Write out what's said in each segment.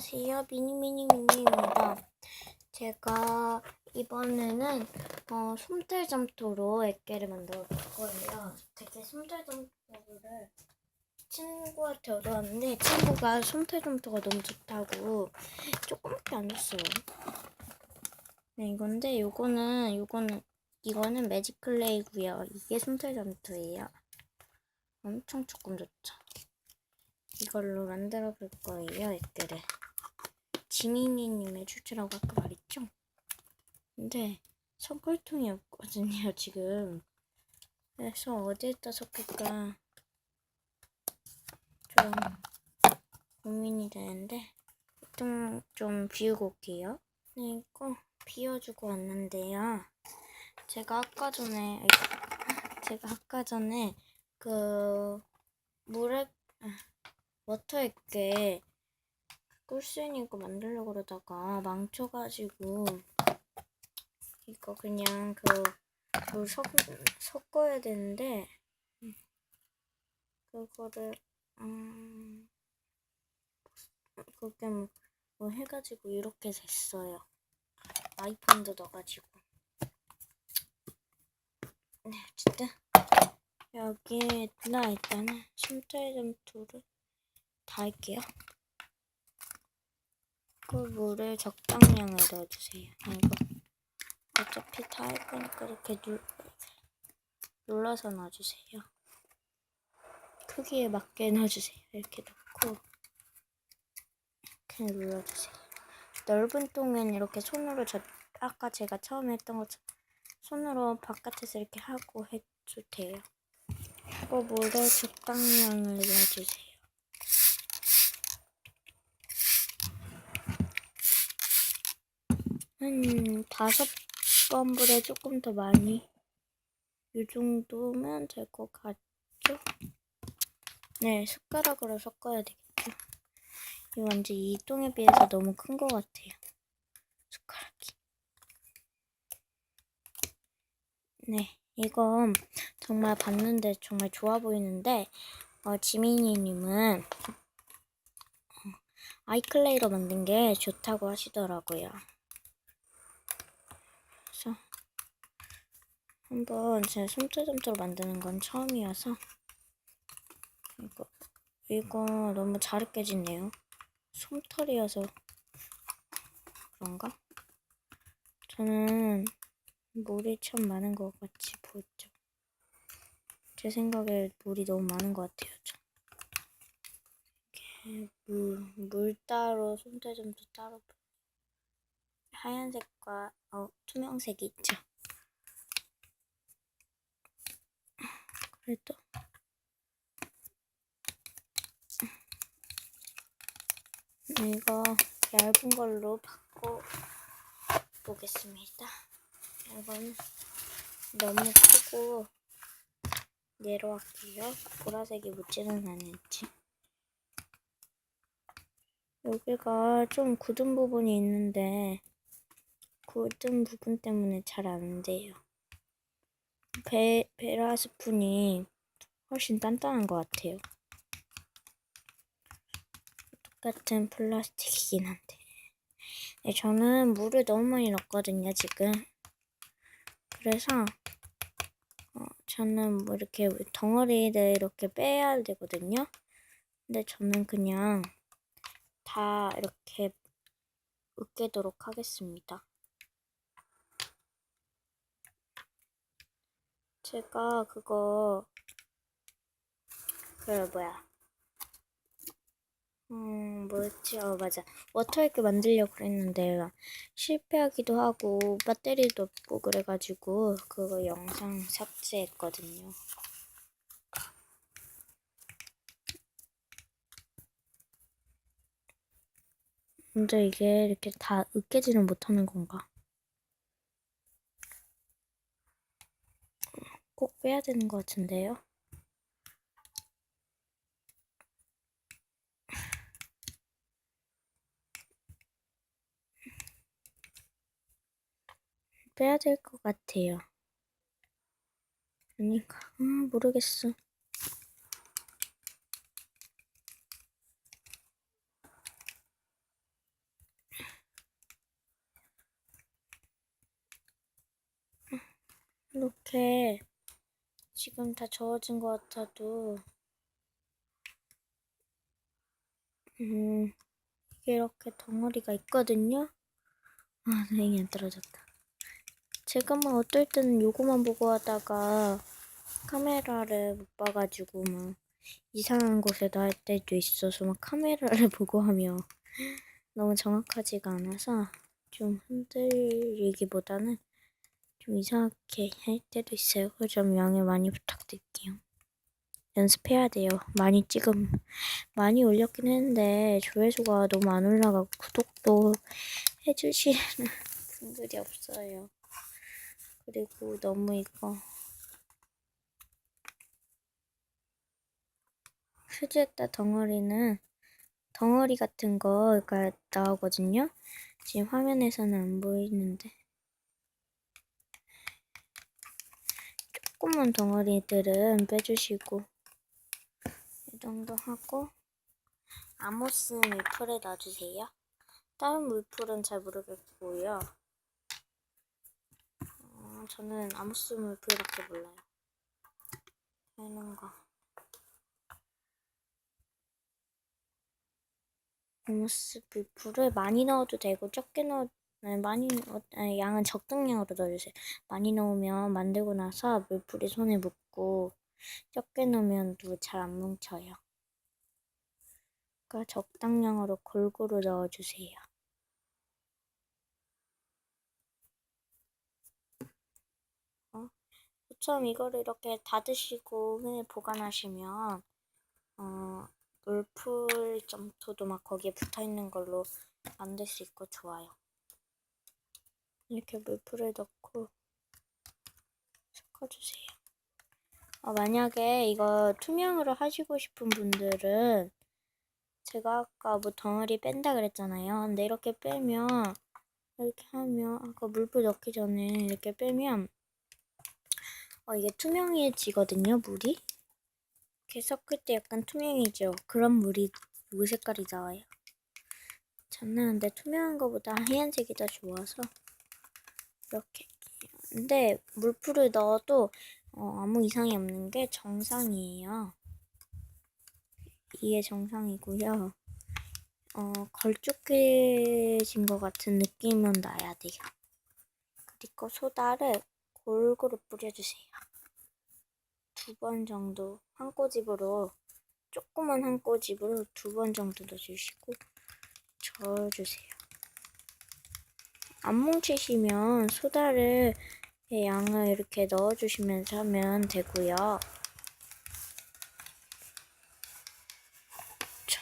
안녕하세요. 미니미니미니입니다. 제가 이번에는 어, 솜털 점토로 액계를 만들어 볼 거예요. 되게 솜털 점토를 친구한테 얻어왔는데 친구가 솜털 점토가 너무 좋다고 조금밖에 안 줬어요. 네, 이건데 요거는 요거는 이거는 매직 클레이고요. 이게 솜털 점토예요. 엄청 조금 좋죠. 이걸로 만들어 볼 거예요, 액들을. 지민이님의 추출하고 아까 말했죠? 근데 섞을통이 없거든요, 지금. 그래서 어디에다 섞을까 좀 고민이 되는데 보통 좀 비우고 올게요. 네, 이거 비워주고 왔는데요. 제가 아까 전에 제가 아까 전에 그 물에 워터액게 꿀순이고 만들려고 그러다가 망쳐가지고 이거 그냥 그물 섞, 섞어야 되는데 그거를 음 그게 뭐, 뭐 해가지고 이렇게 됐어요 아이폰도 넣어가지고 네 어쨌든 여기에다 일단은 심터의 점토를 다 할게요. 그 물을 적당량을 넣어주세요. 이거 어차피 다 할 거니까 이렇게 눌, 눌러서 넣어주세요. 크기에 맞게 넣어주세요. 이렇게 넣고 이렇게 눌러주세요. 넓은 통은 이렇게 손으로 저 아까 제가 처음에 했던 것처럼 손으로 바깥에서 이렇게 하고 해도 돼요. 그 물에 적당량을 넣어주세요. 한 다섯 번보다 조금 더 많이 이 정도면 될 것 같죠? 네, 숟가락으로 섞어야 되겠죠. 이 완전 이 통에 비해서 너무 큰 것 같아요. 숟가락이. 네, 이건 정말 봤는데 정말 좋아 보이는데 어, 지민이님은 어, 아이클레이로 만든 게 좋다고 하시더라고요. 그래서 한번 제 솜털솜털 만드는 건 처음이어서 이거 이거 너무 잘 깨지네요. 솜털이어서 그런가? 저는 물이 참 많은 것 같이 보였죠. 제 생각에 물이 너무 많은 것 같아요. 저. 이렇게 물, 물 따로 솜털점도 따로 하얀색과 어, 투명색이 있죠. 그래도 이거 얇은 걸로 바꿔 보겠습니다. 이건 너무 크고 내려갈게요. 보라색이 묻지는 않을지. 여기가 좀 굳은 부분이 있는데 굳은 부분 때문에 잘 안 돼요. 베, 베라 스푼이 훨씬 단단한 것 같아요. 똑같은 플라스틱이긴 한데. 네, 저는 물을 너무 많이 넣었거든요, 지금. 그래서, 어, 저는 뭐 이렇게 덩어리를 이렇게 빼야 되거든요. 근데 저는 그냥 다 이렇게 으깨도록 하겠습니다. 제가 그거 그 뭐야. 음 뭐였지? 어 맞아. 워터액 만들려고 그랬는데 실패하기도 하고 배터리도 없고 그래가지고 그거 영상 삭제했거든요. 근데 이게 이렇게 다 으깨지는 못하는 건가 꼭 빼야 되는 것 같은데요. 빼야 될 것 같아요. 아닌가? 음, 아, 모르겠어. 이렇게 지금 다 저어진 것 같아도 음 이렇게 덩어리가 있거든요. 아 다행히 안 떨어졌다. 제가 막 어떨 때는 요거만 보고 하다가 카메라를 못 봐가지고 막 이상한 곳에다 할 때도 있어서 막 카메라를 보고 하면 너무 정확하지가 않아서 좀 흔들리기보다는 좀 이상하게 할 때도 있어요. 그좀 양해 많이 부탁드릴게요. 연습해야 돼요. 많이 찍음 많이 올렸긴 했는데 조회수가 너무 안 올라가고 구독도 해주시는 분들이 없어요. 그리고 너무 이거 휴지에다 덩어리는 덩어리 같은 거가 나오거든요. 지금 화면에서는 안 보이는데 조그만 덩어리들은 빼주시고 이 정도 하고 아모스 물풀에 놔주세요. 다른 물풀은 잘 모르겠고요. 어, 저는 아모스 물풀밖에 몰라요. 하는 거. 아모스 물풀을 많이 넣어도 되고 적게 넣어 네, 많이 넣- 아니, 양은 적당량으로 넣어주세요. 많이 넣으면 만들고 나서 물풀이 손에 묻고 적게 넣으면 또잘안 뭉쳐요. 그러니까 적당량으로 골고루 넣어주세요. 어? 처음 이거를 이렇게 닫으시고 후에 보관하시면 어, 물풀 점토도 막 거기에 붙어 있는 걸로 만들 수 있고 좋아요. 이렇게 물풀을 넣고 섞어주세요. 어, 만약에 이거 투명으로 하시고 싶은 분들은 제가 아까 뭐 덩어리 뺀다 그랬잖아요. 근데 이렇게 빼면 이렇게 하면 아까 물풀 넣기 전에 이렇게 빼면 어, 이게 투명해지거든요, 물이. 이렇게 섞을 때 약간 투명해져. 그런 물이 물 색깔이 나와요. 저는 근데 투명한 거보다 하얀색이 더 좋아서 이렇게. 근데 물풀을 넣어도 어, 아무 이상이 없는 게 정상이에요. 이게 정상이고요. 어, 걸쭉해진 것 같은 느낌은 나야 돼요. 그리고 소다를 골고루 뿌려주세요. 두 번 정도 한 꼬집으로 조그만 한 꼬집으로 두 번 정도 넣어주시고 저어주세요. 안 뭉치시면 소다를 양을 이렇게 넣어주시면서 하면 되고요. 저,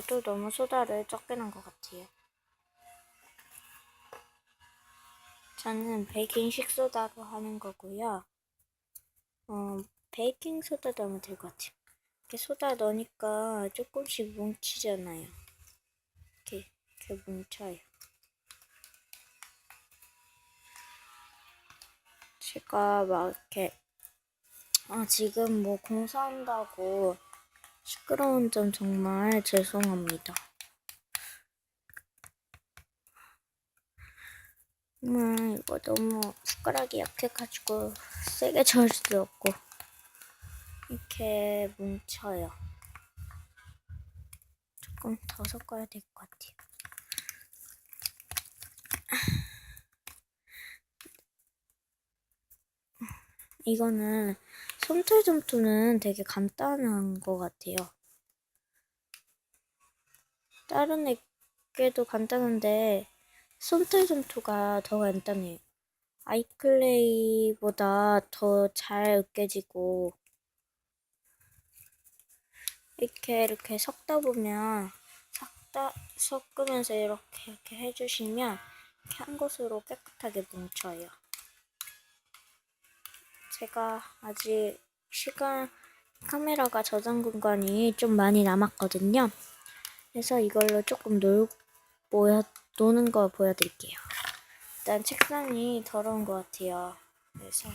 저도 너무 소다를 적게 넣은 것 같아요. 저는 베이킹 식 소다로 하는 거고요. 어, 베이킹 소다도 하면 될 것 같아요. 이렇게 소다 넣으니까 조금씩 뭉치잖아요. 이렇게, 이렇게 뭉쳐요. 제가 막 이렇게 아, 지금 뭐 공사한다고 시끄러운 점 정말 죄송합니다. 정말 이거 너무 숟가락이 약해가지고 세게 저을 수도 없고 이렇게 뭉쳐요. 조금 더 섞어야 될 것 같아요. 이거는 솜털 점토는 되게 간단한 것 같아요. 다른 애게도 간단한데 솜털 점토가 더 간단해요. 아이클레이보다 더 잘 으깨지고 이렇게 이렇게 섞다 보면 섞다 섞으면서 이렇게 이렇게 해주시면 이렇게 한 곳으로 깨끗하게 뭉쳐요. 제가 아직 시간 카메라가 저장 공간이 좀 많이 남았거든요. 그래서 이걸로 조금 놀 보여 노는 거 보여드릴게요. 일단 책상이 더러운 것 같아요. 그래서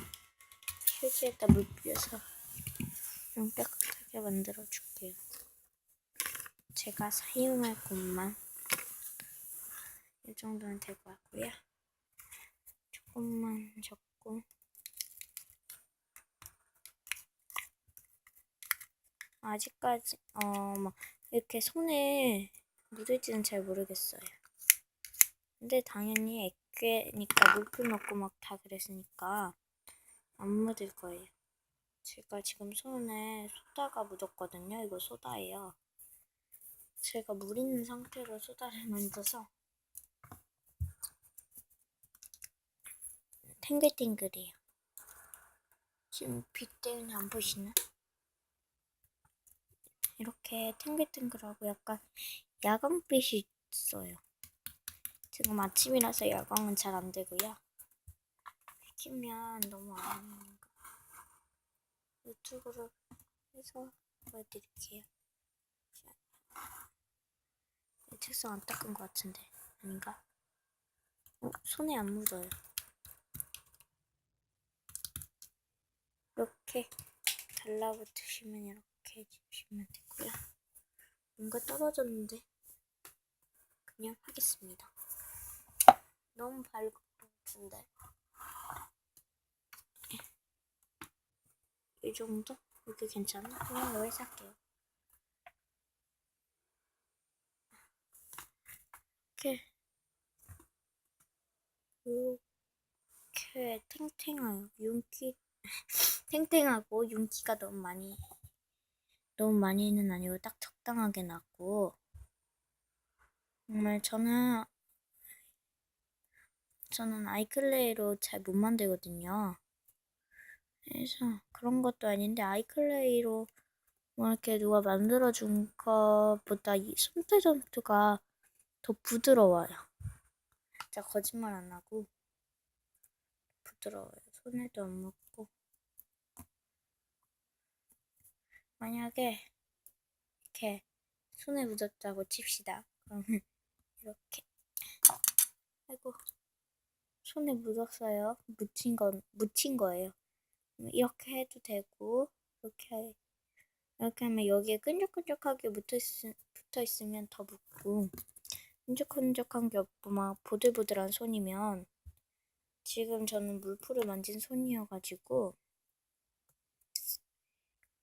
휴지에다 물 뿌려서 좀 깨끗하게 만들어 줄게요. 제가 사용할 곳만 이 정도는 될것 같고요. 조금만 적고 아직까지 어 막 이렇게 손에 묻을지는 잘 모르겠어요. 근데 당연히 액괴니까 물풀 넣고 막 다 그랬으니까 안 묻을 거예요. 제가 지금 손에 소다가 묻었거든요. 이거 소다예요. 제가 물 있는 상태로 소다를 만져서 탱글탱글해요. 지금 빛 때문에 안 보시나? 이렇게 탱글탱글하고 약간 야광빛이 있어요. 지금 아침이라서 야광은 잘 안 되고요. 키면 너무 안. 이쪽으로 해서 보여드릴게요. 이 책상 안 닦은 것 같은데 아닌가? 어, 손에 안 묻어요. 이렇게 달라붙으시면 이렇게 해주시면 되고요. 뭔가 떨어졌는데 그냥 하겠습니다. 너무 밝은 것 같은데 이 정도? 이게 괜찮아? 그냥 여기서 할게요. 이렇게 이렇게 탱탱해요. 윤기 탱탱하고 윤기가 너무 많이 너무 많이는 아니고 딱 적당하게 났고 정말 저는 저는 아이클레이로 잘 못 만들거든요. 그래서 그런 것도 아닌데 아이클레이로 뭐 이렇게 누가 만들어준 것보다 이 손태점프가 더 부드러워요. 진짜 거짓말 안 하고 부드러워요. 손에도 안 묻고 만약에 이렇게 손에 묻었다고 칩시다. 그러면 이렇게 아이고 손에 묻었어요. 묻힌 건 묻힌 거예요. 이렇게 해도 되고 이렇게 이렇게 하면 여기에 끈적끈적하게 붙어, 있, 붙어 있으면 더 묻고 끈적끈적한 게 없고 막 보들보들한 손이면 지금 저는 물풀을 만진 손이어가지고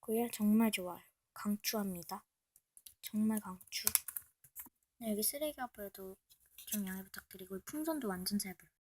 고야 정말 좋아요. 강추합니다. 정말 강추. 네, 여기 쓰레기가 보여도 좀 양해 부탁드리고 풍선도 완전 잘